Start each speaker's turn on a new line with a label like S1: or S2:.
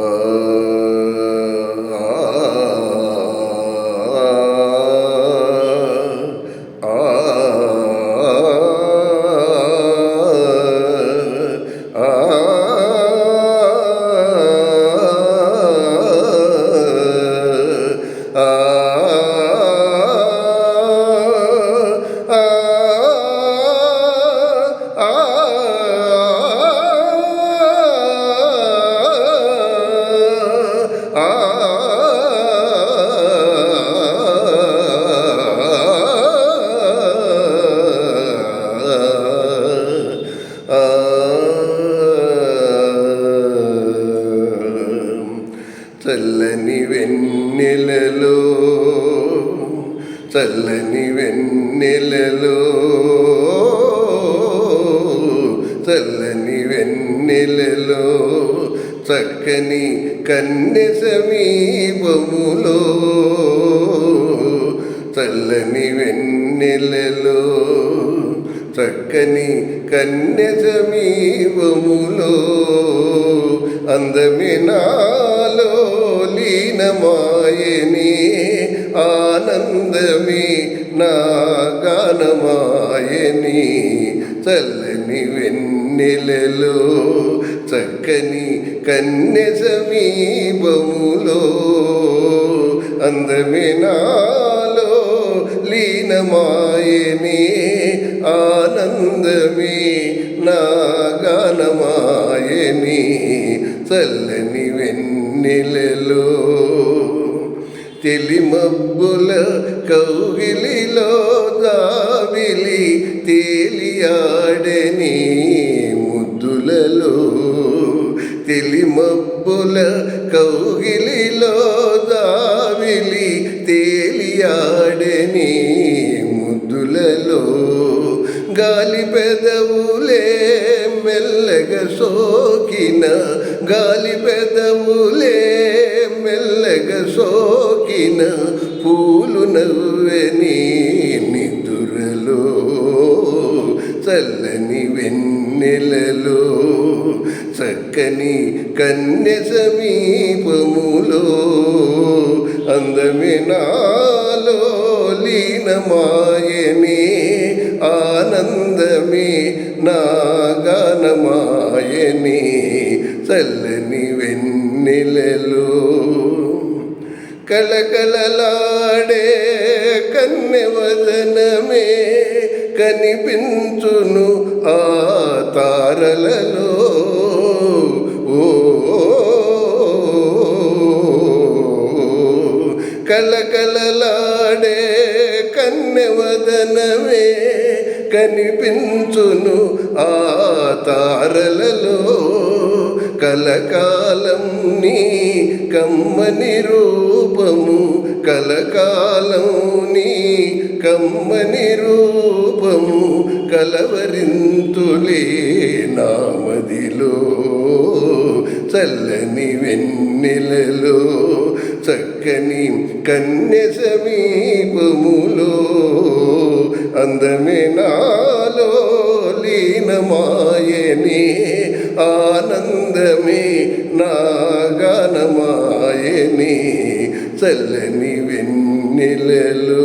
S1: Uh. చల్లని వెన్నెలలో చల్లని వెన్నెలలో చల్లని వెన్నెలలో చక్కని కన్నె సమీపములో చల్లని వెన్నెలలో చక్కని కన్య సమీపములో అందమినాలో నాలో లీనమాయని ఆనందమే నా గానమాయని చల్లని వెన్నెలలో చక్కని కన్య సమీపములో అందమే నాలో లీనమాయని ఆనందమే నా గానమా చల్లని చల్లని వెన్నెలలో. తెలిమబ్బుల కౌగిలిలో దావిలి తేలియాడని ముద్దులలో. తెలిమబ్బుల కౌగిలిలో దావిలి తేలియాడని ముద్దులలో. గాలి పెదవులే మెల్లగా సోకిన గాలి పెదవులే మెల్లగా సోకిన పూలు నవ్వెని నిదురలో చల్లని వెన్నెలలో చక్కని కన్య సమీపములో అందమే నాలో లీనమాయని ఆనందమే నా గానమాయని చల్లని వెన్నెలలో. కలకలలాడే కన్నెవదనమే కనిపించును ఆ తారలలో. ఓ కలకలలాడే కన్నెవదనమే కనిపించును ఆ తారలలో కలకాలం నీ కమ్మని రూపము కలకాలం నీ కమ్మని రూపము కలవరింతులే. చల్లని వెన్నెలలో చక్కని కన్య సమీపములో అందమే నాలో లీనమాయని ఆనందమే నాగనమాయని. చల్లని వెన్నెలలో